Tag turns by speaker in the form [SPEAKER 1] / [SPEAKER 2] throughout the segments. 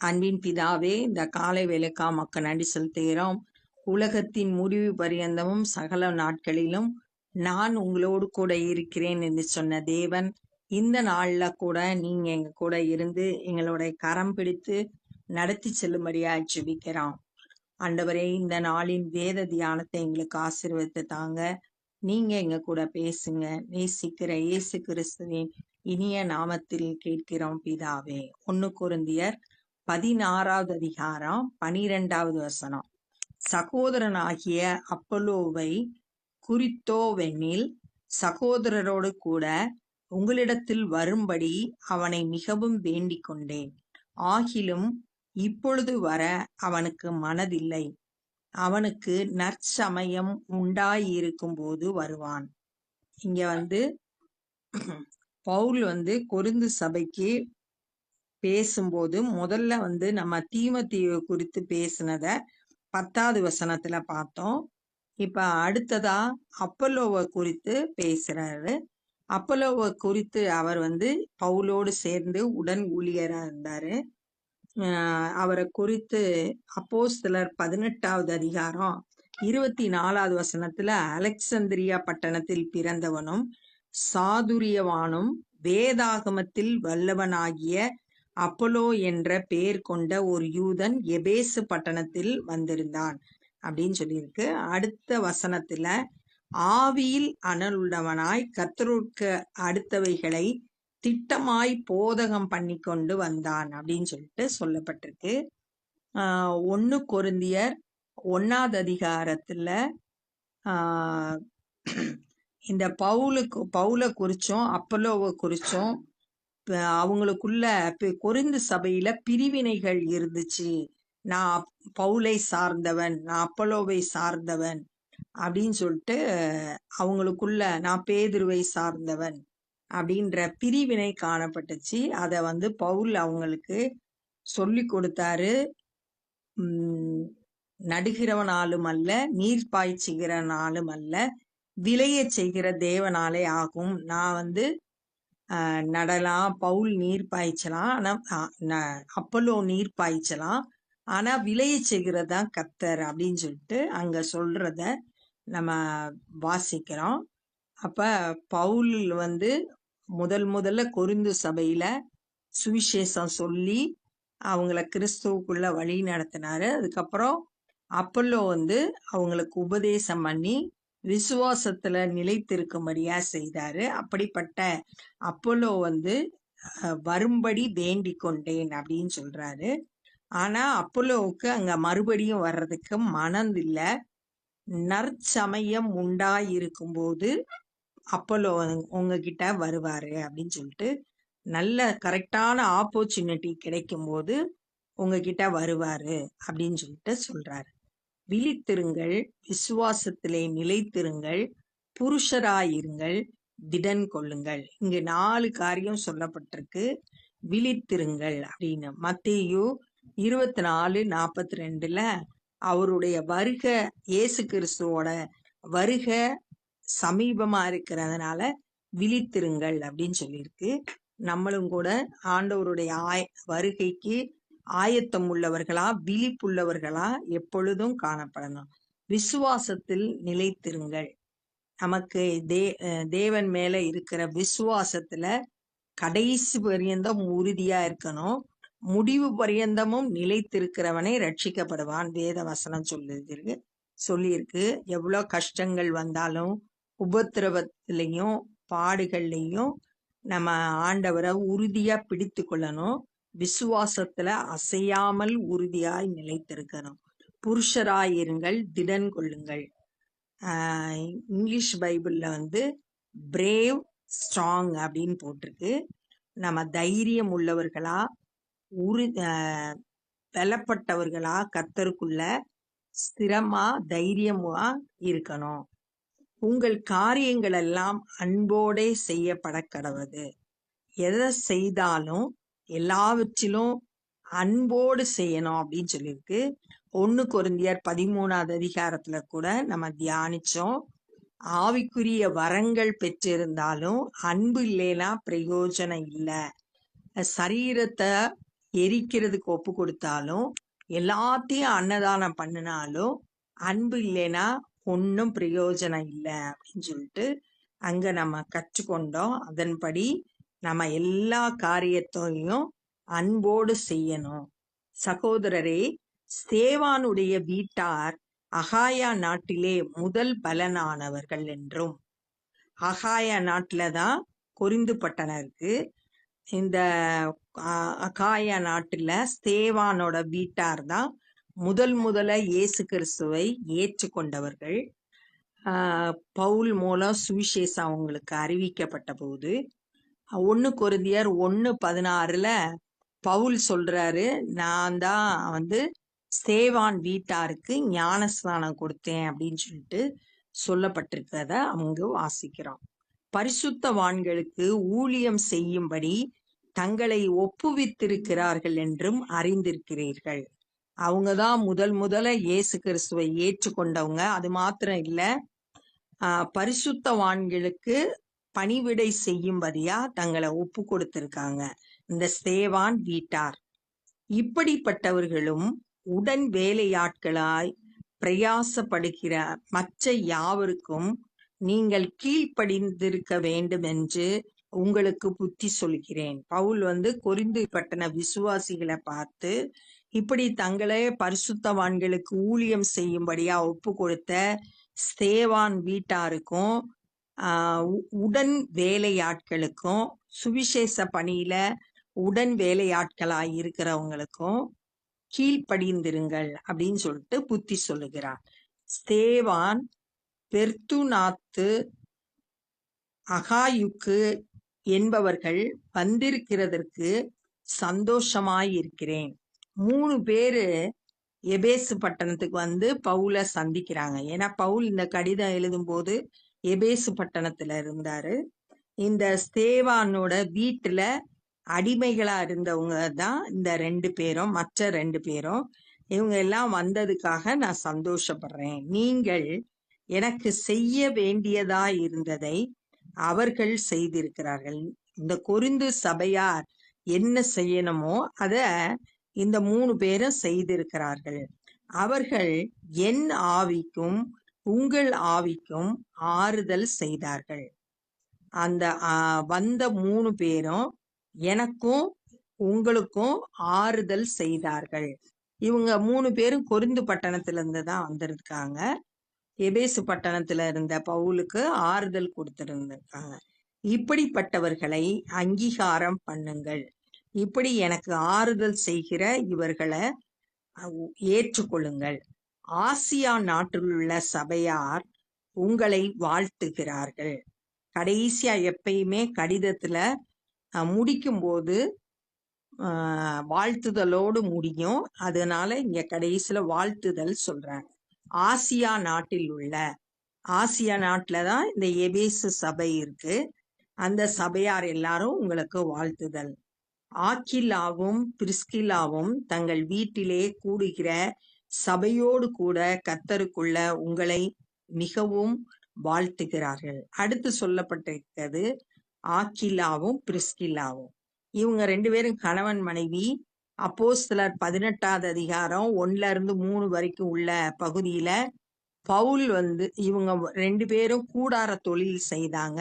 [SPEAKER 1] அன்பின் பிதாவே இந்த காலை வேலைக்கா மக்கள் நன்றி செலுத்துகிறோம். உலகத்தின் முடிவு பரியந்தமும் சகல நாட்களிலும் நான் உங்களோடு கூட இருக்கிறேன் என்று சொன்ன தேவன் இந்த நாள்ல கூட நீங்க எங்க கூட இருந்து எங்களுடைய கரம் பிடித்து நடத்தி செல்லும்படியா ஜெபிக்கிறோம். ஆண்டவரே இந்த நாளின் வேத தியானத்தை எங்களுக்கு ஆசீர்வதித்து தாங்க. நீங்க எங்க கூட பேசுங்க. நேசிக்கிற இயேசு கிறிஸ்துவின் இனிய நாமத்தில் கேட்கிறோம் பிதாவே. ஒன்னு குருந்தியர் பதினாறாவது அதிகாரம் பனிரெண்டாவது வசனம். சகோதரனாகிய அப்பல்லோவை குறித்தோவெனில் சகோதரரோடு கூட உங்களிடத்தில் வரும்படி அவனை மிகவும் வேண்டிக் கொண்டேன் ஆகிலும் இப்பொழுது வர அவனுக்கு மனதில்லை. அவனுக்கு நற்சமயம் உண்டாயிருக்கும் போது வருவான். இங்க வந்து பவுல் வந்து கொருந்து சபைக்கு பேசும்போது முதல்ல வந்து நம்ம தீமத்தீவு குறித்து பேசினத பத்தாவது வசனத்துல பார்த்தோம். இப்ப அடுத்ததா அப்பல்லோவை குறித்து பேசுறாரு. அப்பல்லோவை குறித்து அவர் வந்து பவுலோடு சேர்ந்து உடன் ஊழியரா இருந்தாரு. ஆஹ் அவரை குறித்து அப்போஸ்தலர் பதினெட்டாவது அதிகாரம் இருபத்தி நாலாவது வசனத்துல அலெக்சந்திரியா பட்டணத்தில் பிறந்தவனும் சாதுரியவானும் வேதாகமத்தில் வல்லவனாகிய அப்பலோ என்ற பெயர் கொண்ட ஒரு யூதன் எபேசு பட்டணத்தில் வந்திருந்தான் அப்படின்னு சொல்லியிருக்கு. அடுத்த வசனத்துல ஆவியில் அனலுள்ளவனாய் கத்தருக்கு அடுத்தவைகளை திட்டமாய் போதகம் பண்ணி கொண்டு வந்தான் அப்படின்னு சொல்லிட்டு சொல்லப்பட்டிருக்கு. ஆஹ் ஒன்னு கொருந்தியர் ஒன்னாவது அதிகாரத்துல ஆஹ் இந்த பவுலுக்கு பவுலை குறிச்சும் அப்பலோவை குறிச்சும் அவங்களுக்குள்ள பி- கொரிந்து சபையில பிரிவினைகள் இருந்துச்சு. நான் பவுலை சார்ந்தவன் நான் அப்பலோவை சார்ந்தவன் அப்படின்னு சொல்லிட்டு அவங்களுக்குள்ள நான் பேதுருவை சார்ந்தவன் அப்படின்ற பிரிவினை காணப்பட்டுச்சு. அதை வந்து பவுல் அவங்களுக்கு சொல்லி கொடுத்தாரு. நடுகிறவனாலும் அல்ல நீர் பாய்ச்சுகிறனாலும் அல்ல விளைய செய்கிற தேவனாலே ஆகும். நான் வந்து நடலாம் பவுல் நீர் பாய்ச்சலாம். ஆனால் ந- அப்பல்லோ நீர் பாய்ச்சலாம். ஆனால் விளைய செய்கிறது தான் கத்தர் அப்படின்னு சொல்லிட்டு அங்கே சொல்றத நம்ம வாசிக்கிறோம். அப்போ பவுல் வந்து முதல் முதல்ல கொருந்து சபையில சுவிசேஷம் சொல்லி அவங்கள கிறிஸ்துவுக்குள்ள வழி நடத்தினாரு. அதுக்கப்புறம் அப்பல்லோ வந்து அவங்களுக்கு உபதேசம் பண்ணி விசுவாசத்துல நிலைத்திருக்கும்படியா செய்தாரு. அப்படிப்பட்ட அப்போலோ வந்து வரும்படி வேண்டி கொண்டேன் அப்படின்னு சொல்றாரு. ஆனா அப்போலோவுக்கு அங்க மறுபடியும் வர்றதுக்கு மனம் இல்ல நற்சமயம் உண்டாயிருக்கும் போது அப்போலோ உங்ககிட்ட வருவாரு அப்படின்னு சொல்லிட்டு நல்ல கரெக்டான ஆப்பர்ச்சுனிட்டி கிடைக்கும் போது உங்ககிட்ட வருவாரு அப்படின்னு சொல்லிட்டு சொல்றாரு. விழித்திருங்கள் விசுவாசத்திலே நிலைத்திருங்கள் புருஷராயிருங்கள் திடன் கொள்ளுங்கள். இங்கு நாலு காரியம் சொல்லப்பட்டிருக்கு. விழித்திருங்கள் அப்படின்னு. மத்தேயு இருபத்தி நாலு நாற்பத்தி ரெண்டுல அவருடைய வருக இயேசு கிறிஸ்துவோட வருக சமீபமா இருக்கிறதுனால விழித்திருங்கள் அப்படின்னு சொல்லியிருக்கு. நம்மளும் கூட ஆண்டவருடைய ஆய வருகைக்கு ஆயத்தம் உள்ளவர்களா விழிப்புள்ளவர்களா எப்பொழுதும் காணப்படணும் விசுவாசத்தில் நிலைத்திருங்கள். நமக்கு தே தேவன் மேல இருக்கிற விசுவாசத்துல கடைசி பரியந்தம் உறுதியா இருக்கணும். முடிவு பரியந்தமும் நிலைத்திருக்கிறவனை ரட்சிக்கப்படுவான். வேத வசனம் சொல்லிருக்கு சொல்லியிருக்கு. எவ்வளோ கஷ்டங்கள் வந்தாலும் உபத்திரவத்திலையும் பாடுகள்லையும் நம்ம ஆண்டவரை உறுதியா பிடித்து கொள்ளணும் விசுவாசத்துல அசையாமல் உறுதியாய் நிலைத்திருக்கணும் புருஷராயிருங்கள் திடன் கொள்ளுங்கள். ஆஹ் இங்கிலீஷ் பைபிள்ல வந்து பிரேவ் ஸ்ட்ராங் அப்படின்னு போட்டிருக்கு. நம்ம தைரியம் உள்ளவர்களா உரு ஆஹ் பலப்பட்டவர்களா கத்தருக்குள்ள ஸ்திரமா தைரியமா இருக்கணும். உங்கள் காரியங்கள் எல்லாம் அன்போடே செய்யப்பட கடவுது எதை செய்தாலும் எல்லாவற்றிலும் அன்போடு செய்யணும் அப்படின்னு சொல்லியிருக்கு. ஒன்னு குருந்தியர் பதிமூணாவது அதிகாரத்துல கூட நம்ம தியானிச்சோம். ஆவிக்குரிய வரங்கள் பெற்றிருந்தாலும் அன்பு இல்லைனா பிரயோஜனம் இல்லை. சரீரத்தை எரிக்கிறதுக்கு ஒப்பு கொடுத்தாலும் எல்லாத்தையும் அன்னதானம் பண்ணினாலும் அன்பு இல்லைன்னா ஒன்றும் பிரயோஜனம் இல்லை அப்படின்னு சொல்லிட்டு அங்க நம்ம கற்றுக்கொண்டோம். அதன்படி நம்ம எல்லா காரியத்தையும் அன்போடு செய்யணும். சகோதரரே ஸ்தேவானுடைய வீட்டார் அகாயா நாட்டிலே முதல் பலனானவர்கள் என்றும் அகாயா நாட்டில தான் கொரிந்து பட்டனருக்கு இந்த அகாயா நாட்டுல ஸ்தேவானோட வீட்டார் தான் முதல் முதல இயேசு கிறிஸ்துவை ஏற்றுக்கொண்டவர்கள். பவுல் மூலம் சுவிசேஷம் அவங்களுக்கு அறிவிக்கப்பட்ட போது ஒன்னு கொரிந்தியர் ஒன்னு பதினாறுல பவுல் சொல்றாரு நான் தான் வந்து சேவான் வீட்டாருக்கு ஞானஸ்நானம் கொடுத்தேன் அப்படின்னு சொல்லிட்டு சொல்லப்பட்டிருக்கிறத அவங்க வாசிக்கிறோம். பரிசுத்தவான்களுக்கு ஊழியம் செய்யும்படி தங்களை ஒப்புவித்திருக்கிறார்கள் என்றும் அறிந்திருக்கிறீர்கள். அவங்க தான் முதல் முதல இயேசு கிறிஸ்துவை ஏற்றுக்கொண்டவங்க. அது மாத்திரம் இல்லை. பரிசுத்த பரிசுத்தவான்களுக்கு பணிவிடை செய்யும்படியா தங்களை ஒப்பு கொடுத்திருக்காங்க. இந்த சேவான் வீட்டார். இப்படிப்பட்டவர்களும் உடன் வேலையாட்களாய் பிரயாசப்படுகிற மற்ற யாவருக்கும் நீங்கள் கீழ்ப்படிந்திருக்க வேண்டும் என்று உங்களுக்கு புத்தி சொல்கிறேன். பவுல் வந்து கொரிந்து பட்டண விசுவாசிகளை பார்த்து இப்படி தங்களே பரிசுத்தவான்களுக்கு ஊழியம் செய்யும்படியா ஒப்பு கொடுத்த ஸ்தேவான் வீட்டாருக்கும் உடன் வேலையாட்களுக்கும் சுவிசேஷ பணியில உடன் வேலையாட்களா இருக்கிறவங்களுக்கும் கீழ்ப்படிந்திருங்கள் அப்படின்னு சொல்லிட்டு புத்தி சொல்லுகிறார். ஸ்தேவான் பெர்த்துநாத்து அகாயுக்கு என்பவர்கள் வந்திருக்கிறதற்கு சந்தோஷமாயிருக்கிறேன். மூணு பேரு எபேசு பட்டணத்துக்கு வந்து பவுல சந்திக்கிறாங்க. ஏன்னா பவுல் இந்த கடிதம் எழுதும்போது எபேசு பட்டணத்துல இருந்தாரு. இந்த ஸ்தேவானோட வீட்டுல அடிமைகளா இருந்தவங்க தான் இந்த ரெண்டு பேரும் மற்ற ரெண்டு பேரும். இவங்க எல்லாம் வந்ததுக்காக நான் சந்தோஷப்படுறேன். நீங்கள் எனக்கு செய்ய வேண்டியதா இருந்ததை அவர்கள் செய்திருக்கிறார்கள். இந்த கொரிந்து சபையார் என்ன செய்யணுமோ அத இந்த மூணு பேரும் செய்திருக்கிறார்கள். அவர்கள் என் ஆவிக்கும் உங்கள் ஆவிக்கும் ஆறுதல் செய்தார்கள். அந்த வந்த மூணு பேரும் எனக்கும் உங்களுக்கும் ஆறுதல் செய்தார்கள். இவங்க மூணு பேரும் கொரிந்து பட்டணத்துல இருந்து தான் வந்திருக்காங்க. எபேசு பட்டணத்துல இருந்த பவுலுக்கு ஆறுதல் கொடுத்திருந்திருக்காங்க. இப்படிப்பட்டவர்களை அங்கீகாரம் பண்ணுங்கள். இப்படி எனக்கு ஆறுதல் செய்கிற இவர்களை ஏற்றுக்கொள்ளுங்கள். ஆசியா நாட்டில் உள்ள சபையார் உங்களை வாழ்த்துகிறார்கள். கடைசியா எப்பயுமே கடிதத்துல முடிக்கும்போது ஆஹ், வாழ்த்துதலோடு முடியும். அதனால இங்க கடைசியில வாழ்த்துதல் சொல்றாங்க ஆசியா நாட்டில் உள்ள ஆசியா நாட்டில தான் இந்த எபேசு சபை இருக்கு. அந்த சபையார் எல்லாரும் உங்களுக்கு வாழ்த்துதல். ஆக்கிலாவும் பிரிஸ்கில்லாவும் தங்கள் வீட்டிலே கூடுகிற சபையோடு கூட கத்தருக்குள்ள உங்களை மிகவும் வாழ்த்துகிறார்கள். அடுத்து சொல்லப்பட்டிருக்கிறது ஆக்கில்லாவும் பிரிஸ்கில்லாவும் இவங்க ரெண்டு பேரும் கணவன் மனைவி. அப்போஸ்தலர் பதினெட்டாவது அதிகாரம் ஒன்னுல இருந்து மூணு வரைக்கும் உள்ள பகுதியில பவுல் வந்து இவங்க ரெண்டு பேரும் கூடார தொழில் செய்தாங்க.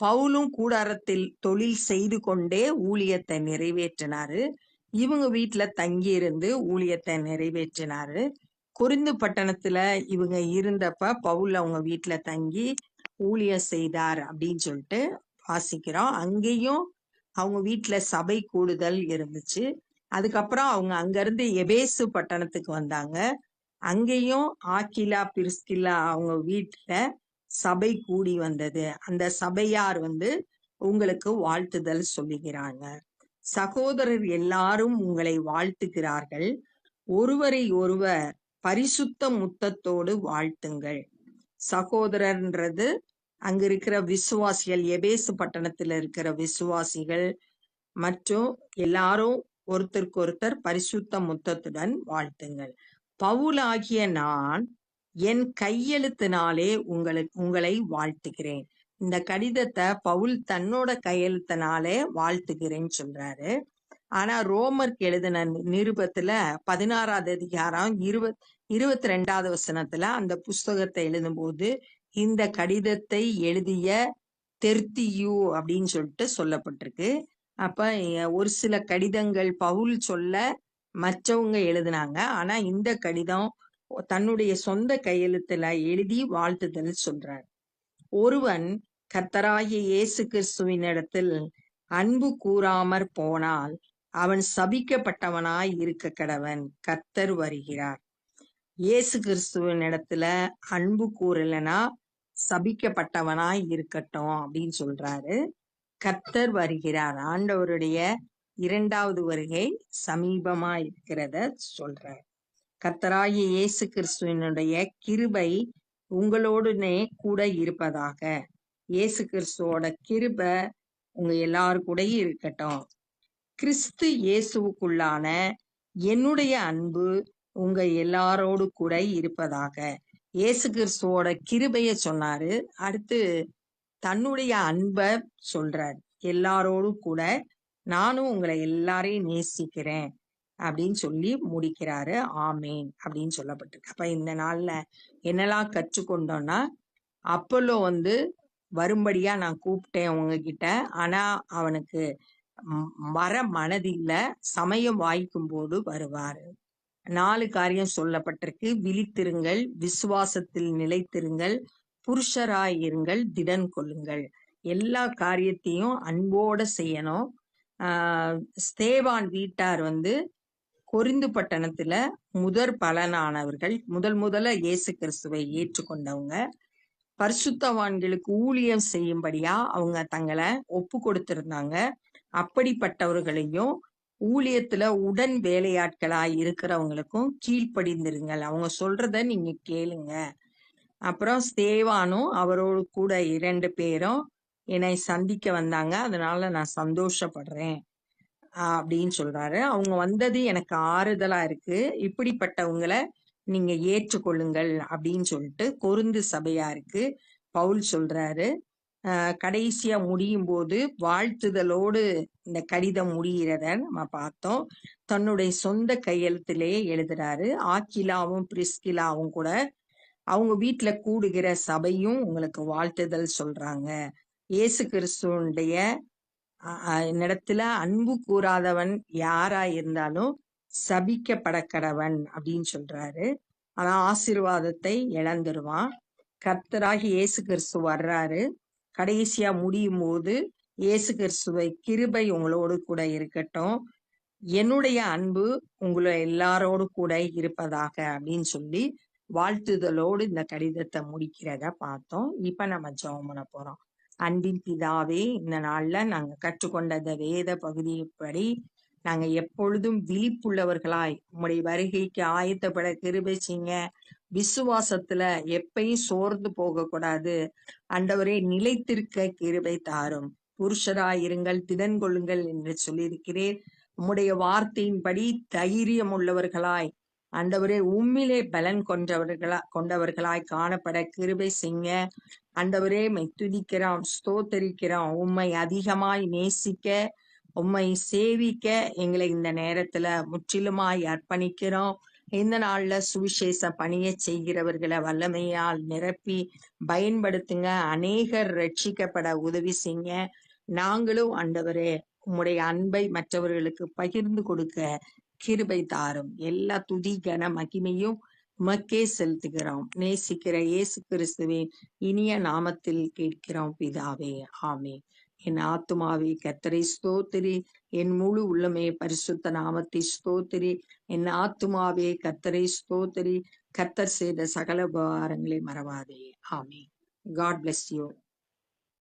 [SPEAKER 1] பவுலும் கூடாரத்தில் தொழில் செய்து கொண்டே ஊழியத்தை நிறைவேற்றினாரு. இவங்க வீட்டுல தங்கி இருந்து ஊழியத்தை நிறைவேற்றினாரு. குறிந்து பட்டணத்துல இவங்க இருந்தப்ப பவுல் அவங்க வீட்டுல தங்கி ஊழியம் செய்தார் அப்படின்னு சொல்லிட்டு வாசிக்கிறோம். அங்கேயும் அவங்க வீட்டுல சபை கூடுதல் இருந்துச்சு. அதுக்கப்புறம் அவங்க அங்கிருந்து எபேசு பட்டணத்துக்கு வந்தாங்க. அங்கேயும் ஆக்கிலா பிரிஸ்கிலா அவங்க வீட்டுல சபை கூடி வந்தது. அந்த சபையார் வந்து உங்களுக்கு வாழ்த்துதல் சொல்லுகிறாங்க. சகோதரர் எல்லாரும் உங்களை வாழ்த்துகிறார்கள். ஒருவரை ஒருவர் பரிசுத்த முத்தத்தோடு வாழ்த்துங்கள். சகோதரர்ன்றது அங்க இருக்கிற விசுவாசிகள் எபேசு பட்டணத்துல இருக்கிற விசுவாசிகள் மற்றும் எல்லாரும் ஒருத்தருக்கு ஒருத்தர் பரிசுத்த முத்தத்துடன் வாழ்த்துங்கள். பவுலாகிய நான் என் கையெழுத்தினாலே உங்களுக்கு உங்களை வாழ்த்துகிறேன். இந்த கடிதத்தை பவுல் தன்னோட கையெழுத்தினாலே வாழ்த்துகிறேன்னு சொல்றாரு. ஆனா ரோமர்க்கு எழுதின நிருபத்துல பதினாறாவது அதிகாரம் இருபத் இருபத்தி ரெண்டாவது வசனத்துல அந்த புஸ்தகத்தை எழுதும்போது இந்த கடிதத்தை எழுதிய தெர்த்தியு அப்படின்னு சொல்லிட்டு சொல்லப்பட்டிருக்கு. அப்ப ஒரு சில கடிதங்கள் பவுல் சொல்ல மற்றவங்க எழுதினாங்க. ஆனா இந்த கடிதம் தன்னுடைய சொந்த கையெழுத்துல எழுதி வாழ்த்துதல் சொல்றார். ஒருவன் கர்த்தராகிய இயேசு கிறிஸ்துவின் இடத்தில் அன்பு கூறாமற் போனால் அவன் சபிக்கப்பட்டவனாய் இருக்க கடவன். கர்த்தர் வருகிறார். இயேசு கிறிஸ்துவின் இடத்துல அன்பு கூறலைன்னா சபிக்கப்பட்டவனாய் இருக்கட்டும் அப்படின்னு சொல்றாரு. கர்த்தர் வருகிறார். ஆண்டவருடைய இரண்டாவது வருகை சமீபமா இருக்கிறத சொல்றார். கர்த்தராகிய இயேசு கிறிஸ்துவினுடைய கிருபை உங்களோடனே கூட இருப்பதாக இயேசு கிறிஸ்துவோட கிருப உங்க எல்லாரு கூடயும் இருக்கட்டும். கிறிஸ்து இயேசுவுக்குள்ளான என்னுடைய அன்பு உங்க எல்லாரோடு கூட இருப்பதாக. இயேசு கிறிஸ்துவோட கிருபைய சொன்னாரு. அடுத்து தன்னுடைய அன்பை சொல்றார். எல்லாரோடும் கூட நானும் உங்களை எல்லாரையும் நேசிக்கிறேன் அப்படின்னு சொல்லி முடிக்கிறாரு. ஆமேன் அப்படின்னு சொல்லப்பட்டிருக்கு. அப்ப இந்த நாள்ல என்னெல்லாம் கற்றுக்கொண்டோம்னா அப்பல்லோ வந்து வரும்படியா நான் கூப்பிட்டேன் உங்ககிட்ட. ஆனா அவனுக்கு வர மனதில்ல. சமயம் வாய்க்கும் போது வருவாரு. நாலு காரியம் சொல்லப்பட்டிருக்கு. விழித்திருங்கள் விசுவாசத்தில் நிலைத்திருங்கள் புருஷராயிருங்கள் திடன் கொள்ளுங்கள். எல்லா காரியத்தையும் அன்போட செய்யணும். ஸ்தேவான் வீட்டார் வந்து கொரிந்து பட்டணத்துல முதற் பலனானவர்கள். முதல் முதல்ல இயேசு கிறிஸ்துவை ஏற்றுக்கொண்டவங்க. பரிசுத்தவான்களுக்கு ஊழியம் செய்யும்படியா அவங்க தங்களை ஒப்பு கொடுத்திருந்தாங்க. அப்படிப்பட்டவர்களையும் ஊழியத்துல உடன் வேலையாட்களா இருக்கிறவங்களுக்கும் கீழ்ப்படிந்திருங்கள். அவங்க சொல்றத நீங்க கேளுங்க. அப்புறம் ஸ்தேவானும் அவரோடு கூட இரண்டு பேரும் என்னை சந்திக்க வந்தாங்க. அதனால நான் சந்தோஷப்படுறேன் அப்படின்னு சொல்றாரு. அவங்க வந்தது எனக்கு ஆறுதலா இருக்கு. இப்படிப்பட்டவங்கள நீங்க ஏற்றுக்கொள்ளுங்கள் அப்படின்னு சொல்லிட்டு கொருந்து சபையாருக்கு பவுல் சொல்றாரு. கடைசியா முடியும் போது வாழ்த்துதலோடு இந்த கடிதம் முடிகிறத நம்ம பார்த்தோம். தன்னுடைய சொந்த கையெழுத்திலேயே எழுதுறாரு. ஆக்கிலாவும் பிரிஸ்கிலாவும் கூட அவங்க வீட்டுல கூடுகிற சபையும் உங்களுக்கு வாழ்த்துதல் சொல்றாங்க. இயேசு கிறிஸ்துவனுடைய இடத்துல அன்பு கூறாதவன் யாரா இருந்தாலும் சபிக்கப்படக்கடவன் அப்படின்னு சொல்றாரு. ஆனா ஆசீர்வாதத்தை இழந்துருவான். கர்த்தராகி இயேசு கிறிஸ்து வர்றாரு. கடைசியா முடியும் போது இயேசு கிறிஸ்துவை கிருபை உங்களோடு கூட இருக்கட்டும். என்னுடைய அன்பு உங்களை எல்லாரோடு கூட இருப்பதாக அப்படின்னு சொல்லி வாழ்த்துதலோடு இந்த கடிதத்தை முடிக்கிறத பார்த்தோம். இப்ப நம்ம ஜெபம் பண்ண போறோம். அன்பின் பிதாவே இந்த நாள்ல நாங்க கற்றுக்கொண்ட இந்த வேத பகுதிப்படி நாங்க எப்பொழுதும் விழிப்புள்ளவர்களாய் உம்முடைய வருகைக்கு ஆயத்தப்பட கிருபை விசுவாசத்துல எப்பயும் சோர்ந்து போக கூடாது அண்டவரே நிலைத்திருக்க கிருபை தாரும். புருஷராயிருங்கள் திடன் கொள்ளுங்கள் என்று சொல்லியிருக்கிறேன். உம்முடைய வார்த்தையின்படி தைரியம் உள்ளவர்களாய் அண்டவரே உம்மிலே பலன் கொண்டவர்களா கொண்டவர்களாய் காணப்பட கிருபை செய்ய அண்டவரே மை துதிக்கிறோம் ஸ்தோத்தரிக்கிறோம். உம்மை அதிகமாய் நேசிக்க உம்மை சேவிக்க எங்களை இந்த நேரத்துல முற்றிலுமாய் அர்ப்பணிக்கிறோம். இந்த நாள்ல சுவிசேஷ பணியை செய்கிறவர்களை வல்லமையால் நிரப்பி பயன்படுத்துங்க. அநேகர் ரட்சிக்கப்பட உதவி செய்யுங்க. நாங்களும் ஆண்டவரே உம்முடைய அன்பை மற்றவர்களுக்கு பகிர்ந்து கொடுக்க கிருபை தாரும். எல்லா துதி கன மகிமையும் உமக்கே செலுத்துகிறோம். நேசிக்கிற இயேசு கிறிஸ்துவின் இனிய நாமத்தில் கேட்கிறோம் பிதாவே. ஆமே என் ஆத்துமாவே கத்தரை ஸ்தோத்திரி. என் முழு உள்ளமே பரிசுத்த நாமத்தை ஸ்தோத்திரி. என் ஆத்துமாவே கத்தரை ஸ்தோத்திரி. கத்தர் செய்த சகல உபகாரங்களை மறவாதே. ஆமே காட் பிளஸ் யூ